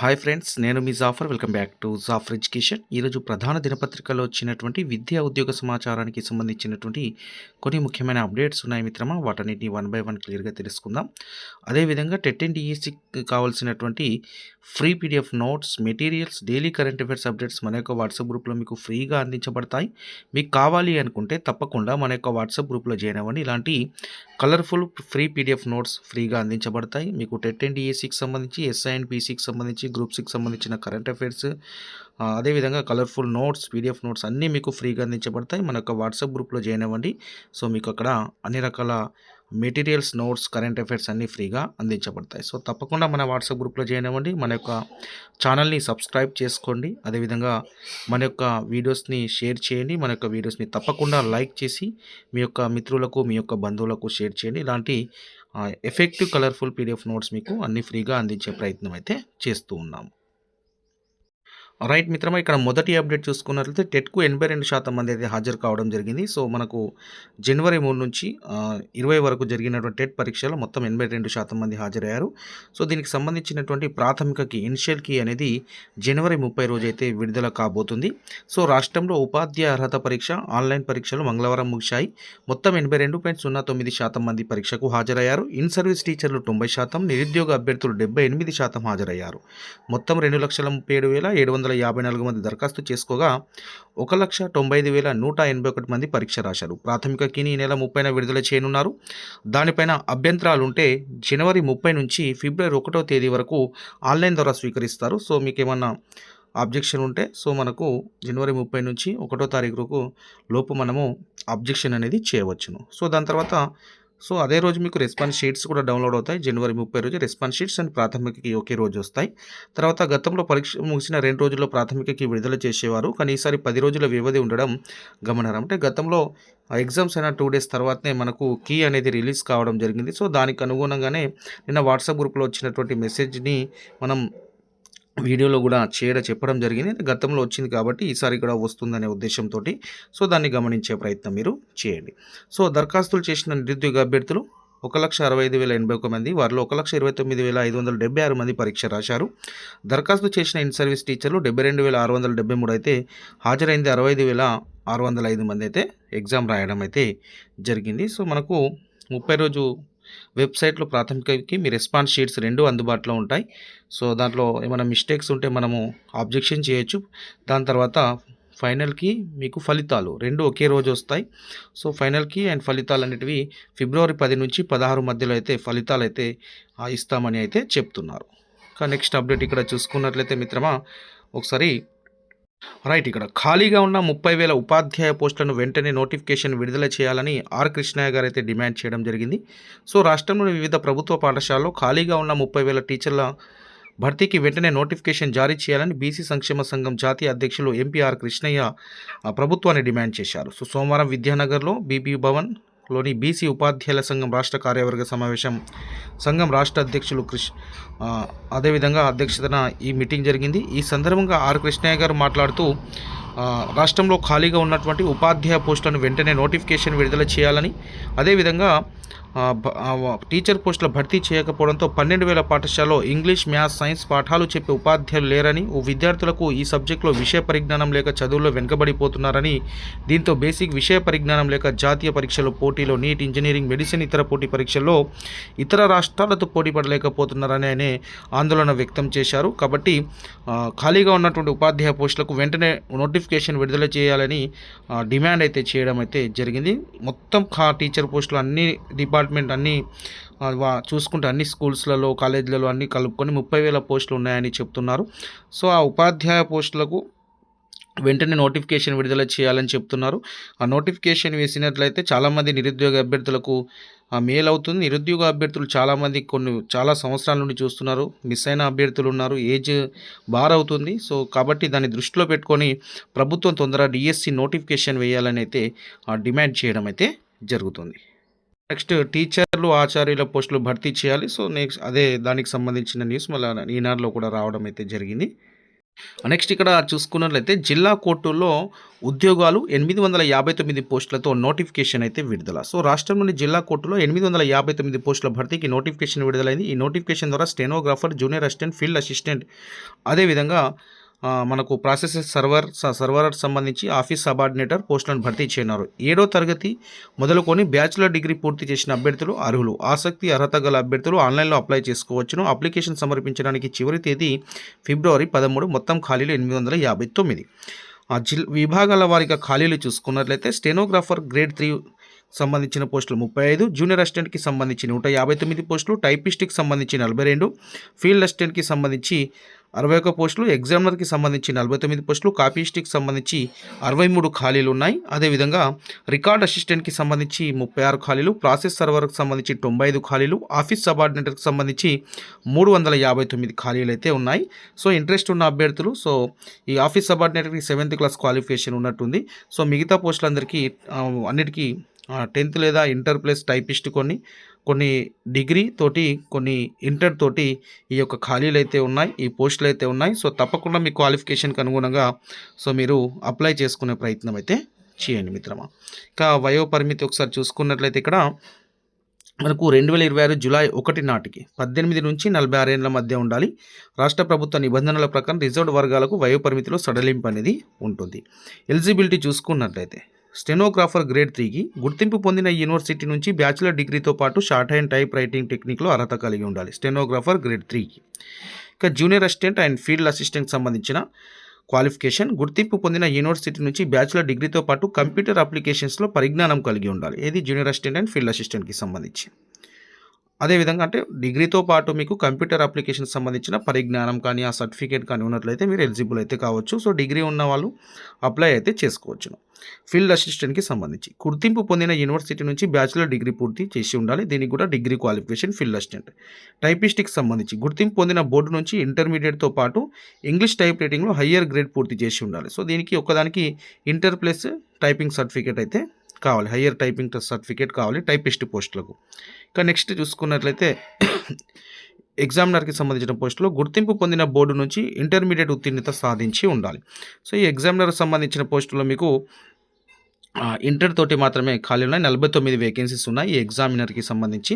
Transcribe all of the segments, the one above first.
Hi friends నేను మీ Jafar welcome back to Jafar education ఈరోజు ప్రధాన దినపత్రికలో వచ్చినటువంటి విద్యా ఉద్యోగ సమాచారానికి సంబంధించినటువంటి కొన్ని ముఖ్యమైన అప్డేట్స్ ఉన్నాయి మిత్రమా. వాటన్నిటిని వన్ బై వన్ క్లియర్గా తెలుసుకుందాం. అదేవిధంగా టెట్ అండ్ డిఎస్సికి కావాల్సినటువంటి free PDF notes materials daily current affairs updates మన యొక్క వాట్సాప్ గ్రూప్లో మీకు ఫ్రీగా అందించబడతాయి. మీకు కావాలి అనుకుంటే తప్పకుండా మన యొక్క వాట్సాప్ గ్రూప్లో జాయిన్ అవ్వండి. ఇలాంటి కలర్ఫుల్ ఫ్రీ పీడిఎఫ్ నోట్స్ ఫ్రీగా అందించబడతాయి. మీకు టెట్ అండ్ డిఎస్సికి సంబంధించి ఎస్ఐ అండ్ పీసీకి సంబంధించి గ్రూప్ సిక్స్ సంబంధించిన కరెంట్ అఫైర్స్ అదేవిధంగా కలర్ఫుల్ నోట్స్ పీడిఎఫ్ నోట్స్ అన్నీ మీకు ఫ్రీగా అందించబడతాయి. మన యొక్క వాట్సాప్ గ్రూప్లో జాయిన్ అవ్వండి. సో మీకు అక్కడ అన్ని రకాల మెటీరియల్స్ నోట్స్ కరెంట్ అఫైర్స్ అన్నీ ఫ్రీగా అందించబడతాయి. సో తప్పకుండా మన వాట్సాప్ గ్రూప్లో జాయిన్ అవ్వండి. మన యొక్క ఛానల్ని సబ్స్క్రైబ్ చేసుకోండి. అదేవిధంగా మన యొక్క వీడియోస్ని షేర్ చేయండి. మన యొక్క వీడియోస్ని తప్పకుండా లైక్ చేసి మీ యొక్క మిత్రులకు మీ యొక్క బంధువులకు షేర్ చేయండి. ఇలాంటి ఎఫెక్టివ్ కలర్ఫుల్ పీడిఎఫ్ నోట్స్ మీకు అన్ని ఫ్రీగా అందించే ప్రయత్నం అయితే చేస్తూ ఉన్నాము. రైట్ మిత్రమా ఇక్కడ మొదటి అప్డేట్ చూసుకున్నట్లయితే టెట్కు ఎనభై రెండు శాతం మంది అయితే హాజరు కావడం జరిగింది. సో మనకు జనవరి మూడు నుంచి ఇరవై వరకు జరిగినటువంటి టెట్ పరీక్షలో మొత్తం ఎనభై రెండు శాతం మంది హాజరయ్యారు. సో దీనికి సంబంధించినటువంటి ప్రాథమిక కీ ఇనిషియల్ కీ అనేది జనవరి ముప్పై రోజు అయితే విడుదల కాబోతుంది. సో రాష్ట్రంలో ఉపాధ్యాయ అర్హత పరీక్ష ఆన్లైన్ పరీక్షలు మంగళవారం ముగిశాయి. మొత్తం ఎనభై రెండు పాయింట్ సున్నా తొమ్మిది శాతం మంది పరీక్షకు హాజరయ్యారు. ఇన్ సర్వీస్ టీచర్లు తొంభై శాతం నిరుద్యోగ అభ్యర్థులు డెబ్బై ఎనిమిది శాతం హాజరయ్యారు. మొత్తం రెండు లక్షల ముప్పై ఏడు వేల ఏడు వందల యాభై నాలుగు మంది దరఖాస్తు చేసుకోగా ఒక లక్ష తొంభై ఐదు వేల నూట ఎనభై ఒకటి మంది పరీక్ష రాశారు. ప్రాథమిక కీని ఈ నెల ముప్పైన విడుదల చేయనున్నారు. దానిపైన అభ్యంతరాలు ఉంటే జనవరి ముప్పై నుంచి ఫిబ్రవరి ఒకటో తేదీ వరకు ఆన్లైన్ ద్వారా స్వీకరిస్తారు. సో మీకు ఏమన్నా అబ్జెక్షన్ ఉంటే సో మనకు జనవరి ముప్పై నుంచి ఒకటో తారీఖుకు లోపు మనము అబ్జెక్షన్ అనేది చేయవచ్చును. సో దాని తర్వాత సో అదే రోజు మీకు రెస్పాన్స్ షీట్స్ కూడా డౌన్లోడ్ అవుతాయి. జనవరి ముప్పై రోజు రెస్పాన్స్ షీట్స్ అండ్ ప్రాథమికకి ఒకే రోజు వస్తాయి. తర్వాత గతంలో పరీక్ష ముగిసిన రెండు రోజుల్లో ప్రాథమికకి విడుదల చేసేవారు. కానీ ఈసారి పది రోజుల వ్యవధి ఉండడం గమనార్హం. అంటే గతంలో ఎగ్జామ్స్ అయిన టూ డేస్ తర్వాతనే మనకు కీ అనేది రిలీజ్ కావడం జరిగింది. సో దానికి అనుగుణంగానే నిన్న వాట్సాప్ గ్రూప్లో వచ్చినటువంటి మెసేజ్ని మనం వీడియోలో కూడా చేయడం చెప్పడం జరిగింది. గతంలో వచ్చింది కాబట్టి ఈసారి కూడా వస్తుందనే ఉద్దేశంతో సో దాన్ని గమనించే ప్రయత్నం మీరు చేయండి. సో దరఖాస్తులు చేసిన నిరుద్యోగ అభ్యర్థులు ఒక లక్ష అరవై ఐదు వేల ఎనభై ఒక మంది వారిలో ఒక లక్ష ఇరవై తొమ్మిది వేల ఐదు వందల డెబ్బై ఆరు మంది పరీక్ష రాశారు. దరఖాస్తు చేసిన ఇన్ సర్వీస్ టీచర్లు డెబ్బై రెండు వేల ఆరు వందల డెబ్బై మూడు అయితే హాజరైంది అరవై ఐదు వేల ఆరు వందల ఐదు మంది అయితే ఎగ్జామ్ రాయడం అయితే జరిగింది. సో మనకు ముప్పై రోజు వెబ్సైట్లో ప్రాథమికకి మీ రెస్పాన్స్ షీట్స్ రెండు అందుబాటులో ఉంటాయి. సో దాంట్లో ఏమైనా మిస్టేక్స్ ఉంటే మనము ఆబ్జెక్షన్ చేయొచ్చు. దాని తర్వాత ఫైనల్కి మీకు ఫలితాలు రెండు ఒకే రోజు వస్తాయి. సో ఫైనల్కి అండ్ ఫలితాలు అనేటివి ఫిబ్రవరి పది నుంచి పదహారు మధ్యలో అయితే ఫలితాలు అయితే ఇస్తామని అయితే చెప్తున్నారు. నెక్స్ట్ అప్డేట్ ఇక్కడ చూసుకున్నట్లయితే మిత్రమా ఒకసారి రైట్ ఇక్కడ ఖాళీగా ఉన్న ముప్పై వేల ఉపాధ్యాయ పోస్టులను వెంటనే నోటిఫికేషన్ విడుదల చేయాలని ఆర్ కృష్ణయ్య గారు అయితే డిమాండ్ చేయడం జరిగింది. సో రాష్ట్రంలోని వివిధ ప్రభుత్వ పాఠశాలలో ఖాళీగా ఉన్న ముప్పై వేల టీచర్ల భర్తీకి వెంటనే నోటిఫికేషన్ జారీ చేయాలని బీసీ సంక్షేమ సంఘం జాతీయ అధ్యక్షులు ఎంపీఆర్ కృష్ణయ్య ఆ, ప్రభుత్వాన్ని డిమాండ్ చేశారు. సో సోమవారం విద్యానగర్లో బీబీ భవన్ లోని బీసీ ఉపాధ్యాయుల సంఘం రాష్ట్ర కార్యవర్గ సమావేశం సంఘం రాష్ట్ర అధ్యక్షులు కృష్ అదేవిధంగా అధ్యక్షతన ఈ మీటింగ్ జరిగింది. ఈ సందర్భంగా ఆర్ కృష్ణయ్య గారు మాట్లాడుతూ రాష్ట్రంలో ఖాళీగా ఉన్నటువంటి ఉపాధ్యాయ పోస్టులను వెంటనే నోటిఫికేషన్ విడుదల చేయాలని అదేవిధంగా టీచర్ పోస్టుల భర్తీ చేయకపోవడంతో పన్నెండు వేల పాఠశాలలో ఇంగ్లీష్ మ్యాథ్స్ సైన్స్ పాఠాలు చెప్పే ఉపాధ్యాయులు లేరని ఓ విద్యార్థులకు ఈ సబ్జెక్టులో విషయ పరిజ్ఞానం లేక చదువుల్లో వెనుకబడిపోతున్నారని దీంతో బేసిక్ విషయ పరిజ్ఞానం లేక జాతీయ పరీక్షలు పోటీలో నీట్ ఇంజనీరింగ్ మెడిసిన్ ఇతర పోటీ పరీక్షల్లో ఇతర రాష్ట్రాలతో పోటీ పడలేకపోతున్నారని ఆయన ఆందోళన వ్యక్తం చేశారు. కాబట్టి ఖాళీగా ఉన్నటువంటి ఉపాధ్యాయ పోస్టులకు వెంటనే నోటిఫికేషన్ విడుదల చేయాలని డిమాండ్ అయితే చేయడం అయితే జరిగింది. మొత్తం ఖా టీచర్ పోస్టులు అన్ని డిపార్ట్మెంట్ అన్ని వా- చూసుకుంటే అన్ని స్కూల్స్లలో కాలేజీలలో అన్నీ కలుపుకొని ముప్పై వేల పోస్టులు ఉన్నాయని చెప్తున్నారు. సో ఆ ఉపాధ్యాయ పోస్టులకు వెంటనే నోటిఫికేషన్ విడుదల చేయాలని చెప్తున్నారు. ఆ నోటిఫికేషన్ వేసినట్లయితే చాలామంది నిరుద్యోగ అభ్యర్థులకు మేల్ అవుతుంది. నిరుద్యోగ అభ్యర్థులు చాలామంది కొన్ని చాలా సంవత్సరాల నుండి చూస్తున్నారు. మిస్ అయిన అభ్యర్థులు ఉన్నారు. ఏజ్ బార్ అవుతుంది. సో కాబట్టి దాన్ని దృష్టిలో పెట్టుకొని ప్రభుత్వం తొందరగా డిఎస్సి నోటిఫికేషన్ వేయాలని అయితే ఆ, డిమాండ్ చేయడం అయితే జరుగుతుంది. నెక్స్ట్ టీచర్లు ఆచార్యుల పోస్టులు భర్తీ చేయాలి. సో నెక్స్ట్ అదే దానికి సంబంధించిన న్యూస్ మళ్ళీ ఈనాడులో కూడా రావడం అయితే జరిగింది. నెక్స్ట్ ఇక్కడ చూసుకున్నట్లయితే జిల్లా కోర్టుల్లో ఉద్యోగాలు ఎనిమిది వందల యాభై తొమ్మిది పోస్టులతో నోటిఫికేషన్ అయితే విడుదల. సో రాష్ట్రంలోని జిల్లా కోర్టులో ఎనిమిది వందల యాభై తొమ్మిది పోస్టుల భర్తీకి నోటిఫికేషన్ విడుదలైంది. ఈ నోటిఫికేషన్ ద్వారా stenographer junior assistant field assistant అదేవిధంగా మనకు ప్రాసెస్ సర్వర్ స- సర్వర్ సంబంధించి ఆఫీస్ సబార్డినేటర్ పోస్టులను భర్తీ చేయనున్నారు ఏడో తరగతి మొదలుకొని బ్యాచిలర్ డిగ్రీ పూర్తి చేసిన అభ్యర్థులు అర్హులు. ఆసక్తి అర్హత గల అభ్యర్థులు ఆన్లైన్లో అప్లై చేసుకోవచ్చును. అప్లికేషన్ సమర్పించడానికి చివరి తేదీ ఫిబ్రవరి పదమూడు మొత్తం ఖాళీలు ఎనిమిది వందల యాభై తొమ్మిది. ఆ జిల్ విభాగాల వారిగా ఖాళీలు చూసుకున్నట్లయితే స్టెనోగ్రాఫర్ గ్రేడ్ త్రీ సంబంధించిన పోస్టులు ముప్పై ఐదు జూనియర్ అసిస్టెంట్కి సంబంధించి నూట యాభై తొమ్మిది పోస్టులు టైపిస్ట్కి సంబంధించి నలభై రెండు ఫీల్డ్ అసిస్టెంట్కి సంబంధించి అరవై ఒక్క పోస్టులు ఎగ్జామినర్కి సంబంధించి నలభై తొమ్మిది పోస్టులు కాపీస్ట్కి సంబంధించి అరవై మూడు ఖాళీలు ఉన్నాయి. అదేవిధంగా రికార్డ్ అసిస్టెంట్కి సంబంధించి ముప్పై ఆరు ఖాళీలు ప్రాసెస్ సర్వర్కి సంబంధించి తొంభై ఐదు ఖాళీలు ఆఫీస్ సబార్డినేటర్కి సంబంధించి మూడు వందల యాభై తొమ్మిది ఖాళీలు అయితే ఉన్నాయి. సో ఇంట్రెస్ట్ ఉన్న అభ్యర్థులు సో ఈ ఆఫీస్ సబార్డినేటర్కి సెవెంత్ క్లాస్ క్వాలిఫికేషన్ ఉన్నట్టుంది. సో మిగతా పోస్టులందరికీ అన్నిటికీ టెన్త్ లేదా ఇంటర్ ప్లస్ టైపిస్ట్ కొన్ని కొన్ని డిగ్రీ తోటి కొన్ని ఇంటర్ తోటి ఈ యొక్క ఖాళీలు అయితే ఉన్నాయి ఈ పోస్టులు అయితే ఉన్నాయి. సో తప్పకుండా మీ క్వాలిఫికేషన్కి అనుగుణంగా సో మీరు అప్లై చేసుకునే ప్రయత్నం అయితే చేయండి మిత్రమా. ఇంకా వయో పరిమితి ఒకసారి చూసుకున్నట్లయితే ఇక్కడ మనకు రెండు వేల ఇరవై ఆరు జూలై ఒకటి నాటికి పద్దెనిమిది నుంచి నలభై ఆరేళ్ళ మధ్య ఉండాలి. రాష్ట్ర ప్రభుత్వ నిబంధనల ప్రకారం రిజర్వ్డ్ వర్గాలకు వయో పరిమితిలో సడలింపు అనేది ఉంటుంది. ఎలిజిబిలిటీ చూసుకున్నట్లయితే స్టెనోగ్రాఫర్ గ్రేడ్ త్రీకి గుర్తింపు పొందిన యూనివర్సిటీ నుంచి బ్యాచిలర్ డిగ్రీతో పాటు షార్ట్ హ్యాండ్ టైప్ రైటింగ్ టెక్నిక్లో అర్హత కలిగి ఉండాలి. స్టెనోగ్రాఫర్ గ్రేడ్ త్రీకి. ఇక junior assistant and field assistant సంబంధించిన క్వాలిఫికేషన్ గుర్తింపు పొందిన యూనివర్సిటీ నుంచి బ్యాచిలర్ డిగ్రీతో పాటు కంప్యూటర్ అప్లికేషన్స్లో పరిజ్ఞానం కలిగి ఉండాలి. ఏది? జూనియర్ అసిస్టెంట్ అండ్ ఫీల్డ్ అసిస్టెంట్కి సంబంధించి. అదేవిధంగా అంటే డిగ్రీతో పాటు మీకు కంప్యూటర్ అప్లికేషన్ సంబంధించిన పరిజ్ఞానం కానీ ఆ సర్టిఫికేట్ కానీ ఉన్నట్లయితే మీరు ఎలిజిబుల్ అయితే కావచ్చు. సో డిగ్రీ ఉన్న వాళ్ళు అప్లై అయితే చేసుకోవచ్చు ఫీల్డ్ అసిస్టెంట్కి సంబంధించి గుర్తింపు పొందిన యూనివర్సిటీ నుంచి బ్యాచిలర్ డిగ్రీ పూర్తి చేసి ఉండాలి. దీనికి కూడా డిగ్రీ క్వాలిఫికేషన్ ఫీల్డ్ అసిస్టెంట్. టైపిస్ట్కి సంబంధించి గుర్తింపు పొందిన బోర్డు నుంచి ఇంటర్మీడియట్తో పాటు ఇంగ్లీష్ టైప్ రైటింగ్లో హయ్యర్ గ్రేడ్ పూర్తి చేసి ఉండాలి. సో దీనికి ఒకదానికి ఇంటర్ ప్లస్ టైపింగ్ సర్టిఫికేట్ అయితే కావాలి. హయ్యర్ టైపింగ్ సర్టిఫికేట్ కావాలి టైపిస్ట్ పోస్టులకు. ఇంకా నెక్స్ట్ చూసుకున్నట్లయితే ఎగ్జామినర్కి సంబంధించిన పోస్టులో గుర్తింపు పొందిన బోర్డు నుంచి ఇంటర్మీడియట్ ఉత్తీర్ణత సాధించి ఉండాలి. సో ఈ ఎగ్జామినర్ సంబంధించిన పోస్టులో మీకు ఇంటర్ తోటి మాత్రమే ఖాళీ ఉన్నాయి. నలభై తొమ్మిది వేకెన్సీస్ ఉన్నాయి ఈ ఎగ్జామినర్కి సంబంధించి.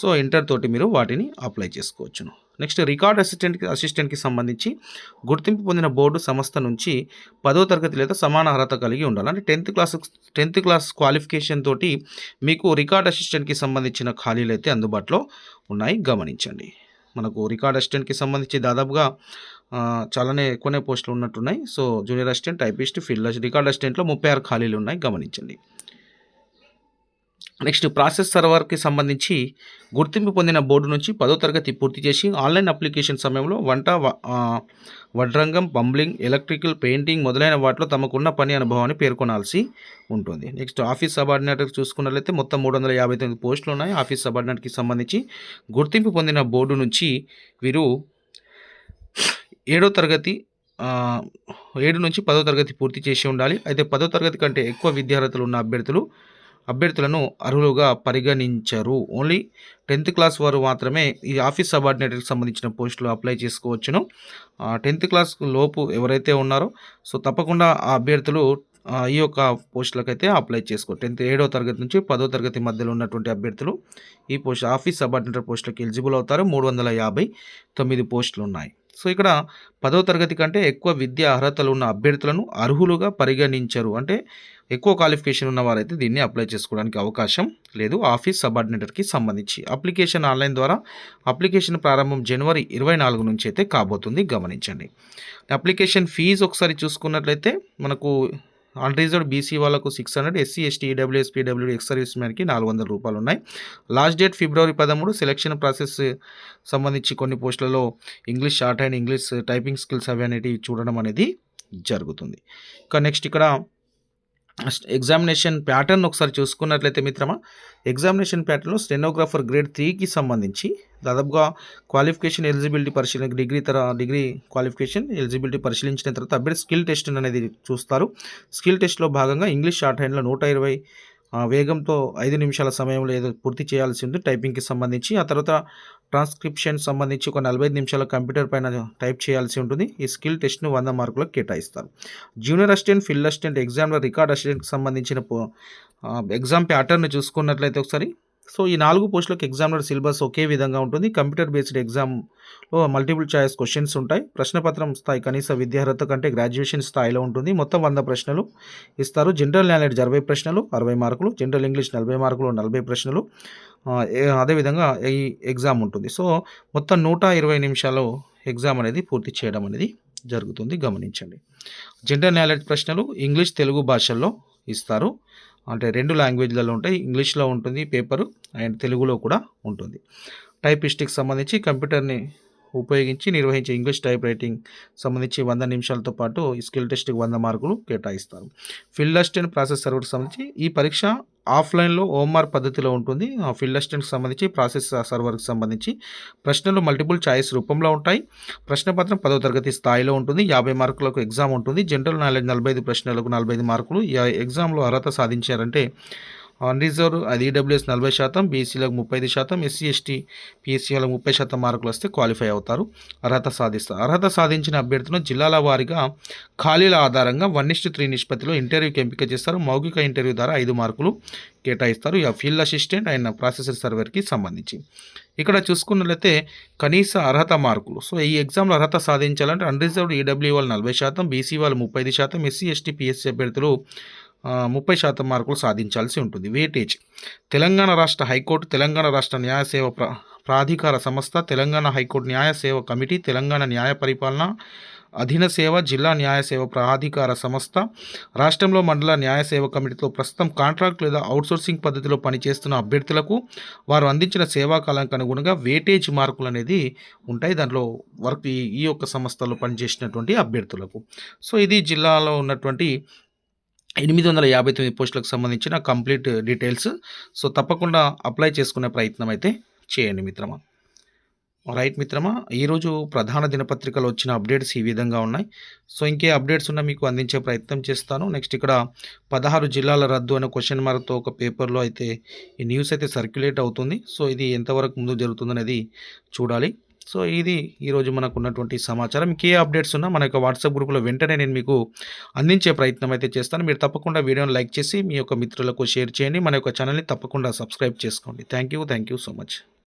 సో ఇంటర్ తోటి మీరు వాటిని అప్లై చేసుకోవచ్చును. నెక్స్ట్ రికార్డ్ అసిస్టెంట్కి అసిస్టెంట్కి సంబంధించి గుర్తింపు పొందిన బోర్డు సంస్థ నుంచి పదో తరగతి లేదా సమాన అర్హత కలిగి ఉండాలి. అంటే tenth class tenth class qualification తోటి మీకు రికార్డ్ అసిస్టెంట్కి సంబంధించిన ఖాళీలు అయితే అందుబాటులో ఉన్నాయి. గమనించండి. మనకు రికార్డ్ అసిస్టెంట్కి సంబంధించి దాదాపుగా చాలానే ఎక్కువనే పోస్టులు ఉన్నట్టున్నాయి. So junior assistant typist field record అసిస్టెంట్లో ముప్పై ఆరు ఖాళీలు ఉన్నాయి. గమనించండి. నెక్స్ట్ ప్రాసెస్ సర్వర్కి సంబంధించి గుర్తింపు పొందిన బోర్డు నుంచి పదో తరగతి పూర్తి చేసి ఆన్లైన్ అప్లికేషన్ సమయంలో వంట వడ్రంగం పంబ్లింగ్ ఎలక్ట్రికల్ పెయింటింగ్ మొదలైన వాటిలో తమకున్న పని అనుభవాన్ని పేర్కొనాల్సి ఉంటుంది. నెక్స్ట్ ఆఫీస్ సబార్డినేటర్ చూసుకున్నట్లయితే మొత్తం మూడు వందల యాభై తొమ్మిది పోస్టులు ఉన్నాయి. ఆఫీస్ సబార్డినేట్కి సంబంధించి గుర్తింపు పొందిన బోర్డు నుంచి వీరు ఏడో తరగతి ఏడు నుంచి పదో తరగతి పూర్తి చేసి ఉండాలి. అయితే పదో తరగతి కంటే ఎక్కువ విద్యార్హతలు ఉన్న అభ్యర్థులు అభ్యర్థులను అర్హులుగా పరిగణించరు. ఓన్లీ టెన్త్ క్లాస్ వారు మాత్రమే ఈ ఆఫీస్ సబార్డినేటర్కి సంబంధించిన పోస్టులు అప్లై చేసుకోవచ్చును. టెన్త్ క్లాస్ లోపు ఎవరైతే ఉన్నారో సో తప్పకుండా ఆ అభ్యర్థులు ఈ యొక్క పోస్టులకైతే అప్లై చేసుకో టెన్త్ ఏడో తరగతి నుంచి పదో తరగతి మధ్యలో ఉన్నటువంటి అభ్యర్థులు ఈ పోస్ట్ ఆఫీస్ సబార్డినేటర్ పోస్టులకు ఎలిజిబుల్ అవుతారు. మూడు వందల యాభై తొమ్మిది పోస్టులు ఉన్నాయి సో ఇక్కడ పదో తరగతి కంటే ఎక్కువ విద్యా అర్హతలు ఉన్న అభ్యర్థులను అర్హులుగా పరిగణించరు. అంటే ఎక్కువ క్వాలిఫికేషన్ ఉన్న వారైతే దీన్ని అప్లై చేసుకోవడానికి అవకాశం లేదు. ఆఫీస్ సబార్డినేటర్కి సంబంధించి అప్లికేషన్ ఆన్లైన్ ద్వారా అప్లికేషన్ ప్రారంభం జనవరి ఇరవై నాలుగు నుంచి అయితే కాబోతుంది. గమనించండి. అప్లికేషన్ ఫీజు ఒకసారి చూసుకున్నట్లయితే మనకు అన్రిజర్వ్డ్ బీసీ వాళ్ళకు six hundred SC ST EWS PW ex service మ్యాన్కి నాలుగు వందల రూపాయలు ఉన్నాయి లాస్ట్ డేట్ ఫిబ్రవరి పదమూడు సెలక్షన్ ప్రాసెస్ సంబంధించి కొన్ని పోస్టులలో English shorthand English typing skills అవి అనేటివి చూడడం అనేది జరుగుతుంది. ఇంకా నెక్స్ట్ ఇక్కడ ఎగ్జామినేషన్ ప్యాటర్న్ ఒకసారి చూసుకున్నట్లయితే మిత్రమా ఎగ్జామినేషన్ ప్యాటర్న్లో స్టెనోగ్రాఫర్ గ్రేడ్ త్రీకి సంబంధించి దాదాపుగా క్వాలిఫికేషన్ ఎలిజిబిలిటీ పరిశీలన డిగ్రీ తర డిగ్రీ క్వాలిఫికేషన్ ఎలిజిబిలిటీ పరిశీలించిన తర్వాత అభ్యర్థి స్కిల్ టెస్ట్ అనేది చూస్తారు. స్కిల్ టెస్ట్లో భాగంగా ఇంగ్లీష్ షార్ట్ హ్యాండ్లో నూట ఇరవై వేగంతో ఐదు నిమిషాల సమయంలో ఏదో పూర్తి చేయాల్సి ఉంది టైపింగ్కి సంబంధించి. ఆ తర్వాత ట్రాన్స్క్రిప్షన్ సంబంధించి ఒక నలభై నిమిషాల కంప్యూటర్ పైన టైప్ చేయాల్సి ఉంటుంది. ఈ స్కిల్ టెస్ట్ను వంద మార్కులకు కేటాయిస్తారు. జూనియర్ అసిస్టెంట్ ఫీల్డ్ అసిస్టెంట్ ఎగ్జామ్లో రికార్డ్ అసిస్టెంట్కి సంబంధించిన ఎగ్జామ్ ప్యాటర్న్ చూసుకున్నట్లయితే ఒకసారి. సో ఈ నాలుగు పోస్టులకు ఎగ్జామ్లో సిలబస్ ఒకే విధంగా ఉంటుంది. కంప్యూటర్ బేస్డ్ ఎగ్జామ్లో మల్టిపుల్ చాయిస్ క్వశ్చన్స్ ఉంటాయి. ప్రశ్నపత్రం స్థాయి కనీస విద్యార్హత కంటే గ్రాడ్యుయేషన్ స్థాయిలో ఉంటుంది. మొత్తం వంద ప్రశ్నలు ఇస్తారు. జనరల్ నాలెడ్జ్ అరవై ప్రశ్నలు అరవై మార్కులు. జనరల్ ఇంగ్లీష్ నలభై మార్కులు నలభై ప్రశ్నలు. అదేవిధంగా ఈ ఎగ్జామ్ ఉంటుంది. సో మొత్తం నూట ఇరవై నిమిషాలు ఎగ్జామ్ అనేది పూర్తి చేయడం అనేది జరుగుతుంది. గమనించండి. జనరల్ నాలెడ్జ్ ప్రశ్నలు ఇంగ్లీష్ తెలుగు భాషల్లో ఇస్తారు. అంటే రెండు లాంగ్వేజ్లలో ఉంటాయి. ఇంగ్లీష్లో ఉంటుంది పేపరు అండ్ తెలుగులో కూడా ఉంటుంది. టైపిస్టిక్ సంబంధించి కంప్యూటర్ని ఉపయోగించి నిర్వహించే ఇంగ్లీష్ టైప్ రైటింగ్ సంబంధించి వంద నిమిషాలతో పాటు స్కిల్ టెస్ట్కి వంద మార్కులు కేటాయిస్తారు. ఫీల్డ్ అసిస్టెంట్ ప్రాసెస్ సర్వర్కి సంబంధించి ఈ పరీక్ష ఆఫ్లైన్లో ఓఎంఆర్ పద్ధతిలో ఉంటుంది. ఆ ఫీల్డ్ అసిస్టెంట్కి సంబంధించి ప్రాసెస్ సర్వర్కి సంబంధించి ప్రశ్నలు మల్టిపుల్ చాయిస్ రూపంలో ఉంటాయి. ప్రశ్నపత్రం పదో తరగతి స్థాయిలో ఉంటుంది. యాభై మార్కులకు ఎగ్జామ్ ఉంటుంది. జనరల్ నాలెడ్జ్ నలభై ఐదు ప్రశ్నలకు నలభై ఐదు మార్కులు. ఈ ఎగ్జామ్లో అర్హత సాధించారంటే అన్రిజర్వ్ అది ఈడబ్ల్యూఎస్ నలభై శాతం బీసీలకు ముప్పై ఐదు శాతం ఎస్సీ ఎస్టీ పిఎస్సీ ముప్పై శాతం మార్కులు వస్తే క్వాలిఫై అవుతారు అర్హత సాధిస్తారు. అర్హత సాధించిన అభ్యర్థులను జిల్లాల వారీగా ఖాళీల ఆధారంగా వన్ ఇస్టు త్రీ నిష్పత్తిలో ఇంటర్వ్యూకి ఎంపిక చేస్తారు. మౌఖిక ఇంటర్వ్యూ ద్వారా ఐదు మార్కులు కేటాయిస్తారు. ఇక ఫీల్డ్ అసిస్టెంట్ అండ్ ప్రాసెసర్ సర్వర్కి సంబంధించి. ఇక్కడ చూసుకున్నట్లయితే కనీస అర్హత మార్కులు. సో ఈ ఎగ్జామ్లో అర్హత సాధించాలంటే అన్రిజర్వ్డ్ ఈడబ్ల్యూ వాళ్ళు నలభై శాతం బీసీ వాళ్ళు ముప్పై ఐదు శాతం ఎస్సీ ఎస్టీ పిఎస్సీ అభ్యర్థులు ముప్పై శాతం మార్కులు సాధించాల్సి ఉంటుంది. వేటేజ్. తెలంగాణ రాష్ట్ర హైకోర్టు తెలంగాణ రాష్ట్ర న్యాయ సేవ ప్ర ప్రాధికార సంస్థ తెలంగాణ హైకోర్టు న్యాయ సేవ కమిటీ తెలంగాణ న్యాయ పరిపాలన అధీన సేవ జిల్లా న్యాయ సేవ ప్రాధికార సంస్థ రాష్ట్రంలో మండల న్యాయ సేవ కమిటీతో ప్రస్తుతం కాంట్రాక్ట్ లేదా అవుట్సోర్సింగ్ పద్ధతిలో పనిచేస్తున్న అభ్యర్థులకు వారు అందించిన సేవా కాలానికి అనుగుణంగా వేటేజ్ మార్కులు అనేది ఉంటాయి. దాంట్లో వర్క్ ఈ ఈ యొక్క సంస్థలో పనిచేసినటువంటి అభ్యర్థులకు. సో ఇది జిల్లాలో ఉన్నటువంటి ఎనిమిది వందల యాభై తొమ్మిది పోస్టులకు సంబంధించిన కంప్లీట్ డీటెయిల్స్. సో తప్పకుండా అప్లై చేసుకునే ప్రయత్నం అయితే చేయండి మిత్రమా. రైట్ మిత్రమా ఈరోజు ప్రధాన దినపత్రికలో వచ్చిన అప్డేట్స్ ఈ విధంగా ఉన్నాయి. సో ఇంకే అప్డేట్స్ ఉన్నా మీకు అందించే ప్రయత్నం చేస్తాను. నెక్స్ట్ ఇక్కడ పదహారు జిల్లాల రద్దు అనే క్వశ్చన్ మార్క్తో ఒక పేపర్లో అయితే ఈ న్యూస్ అయితే సర్క్యులేట్ అవుతుంది. సో ఇది ఎంతవరకు ముందు జరుగుతుందనేది చూడాలి. సో ఇది ఈరోజు మనకు ఉన్నటువంటి సమాచారం. ఇంకే అప్డేట్స్ ఉన్నా మన యొక్క వాట్సాప్ గ్రూప్లో వెంటనే నేను మీకు అందించే ప్రయత్నం అయితే చేస్తాను. మీరు తప్పకుండా వీడియోని లైక్ చేసి మీ యొక్క మిత్రులకు షేర్ చేయండి. మన యొక్క ఛానల్ని తప్పకుండా సబ్స్క్రైబ్ చేసుకోండి. Thank you. Thank you so much.